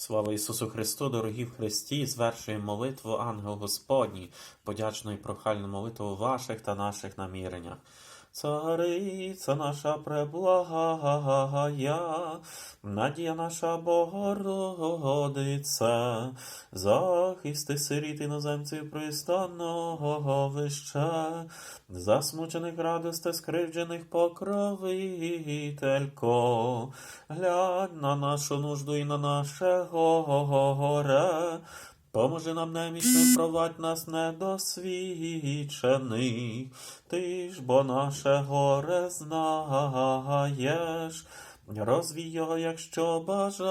Слава Ісусу Христу, дорогі в Христі, звершуємо молитву Ангел Господній, подячну і прохальну молитву ваших та наших наміреннях. Цариця наша преблагая, надія наша Богородице, захисти сиріт іноземців пристанного вище, засмучених радости скривджених покровителько, глянь на нашу нужду і на наше горе, Поможи нам немічним провадь нас недосвідчених, ти ж бо наше горе знаєш, розвій його, якщо бажаєш,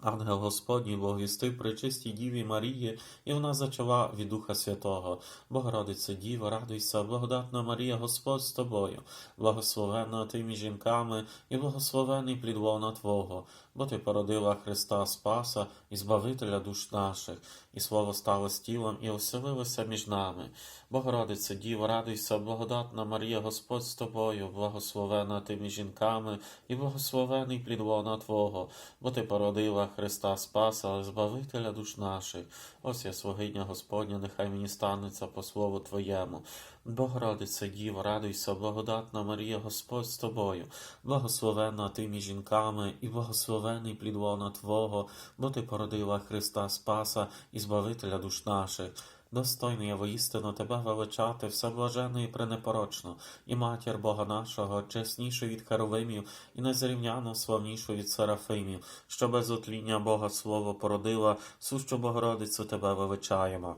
Ангел Господній при чистій Діві Марії, і вона зачала від Духа Святого. Богородице Діво, радуйся, благодатна Марія, Господь з тобою, благословенна ти між жінками, і благословений плід лона Твого, бо ти породила Христа Спаса і Збавителя душ наших, і слово стало тілом і оселилося між нами. Богородице Діво, радуйся, благодатна Марія, Господь з тобою, благословена ти між жінками, і благословений плід лона Твого, бо ти породила Христа Спаса, Збавителя душ наших. Ось я свогиня Господня, нехай мені станеться по слову Твоєму. Богородице Діво, радуйся, благодатна Марія, Господь з тобою, благословенна ти між жінками, і благословений плід лона Твого, бо ти породила Христа Спаса і Збавителя душ наших. Достойно я воістину тебе величати, всеблаженно і пренепорочно, і матір Бога нашого, чеснішу від Херовимів, і незрівняно славнішу від Серафимів, що без отління Бога Слово породила, сущу Богородицю тебе величаємо.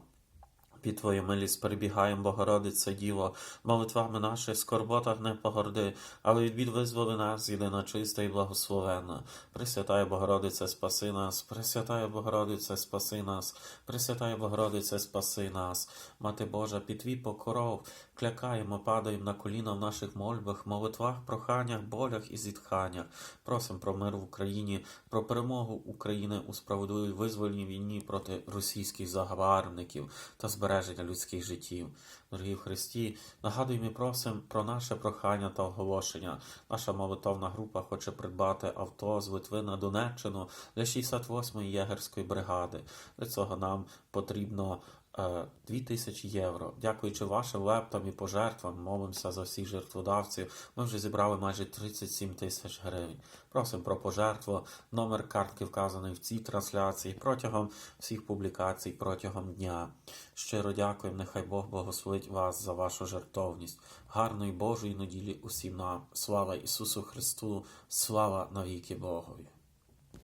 Під Твою милість перебігаємо, Богородице Діво, молитвами наших скорботах не погорди, але від бід визволи нас, єдина чиста і благословенна. Пресвятая Богородице, спаси нас, Пресвятая Богородице, спаси нас, Пресвятая Богородице, спаси нас. Мати Божа, під Твій покров, клякаємо, падаємо на коліна в наших мольбах, молитвах, проханнях, болях і зітханнях. Просимо про мир в Україні, про перемогу України у справедливій визвольній війні проти російських загарбників та збереження людських життів. Дорогі в Христі, нагадуємо і просимо про наше прохання та оголошення. Наша молитовна група хоче придбати авто з Литви на Донеччину для 68-ї єгерської бригади. Для цього нам потрібно 2000 євро. Дякуючи вашим лептам і пожертвам, молимося за всіх жертводавців. Ми вже зібрали майже 37 тисяч гривень. Просимо про пожертву. Номер картки вказаний в цій трансляції протягом всіх публікацій протягом дня. Щиро дякуємо. Нехай Бог благословить вас за вашу жертовність. Гарної Божої неділі усім нам. Слава Ісусу Христу, слава навіки Богові.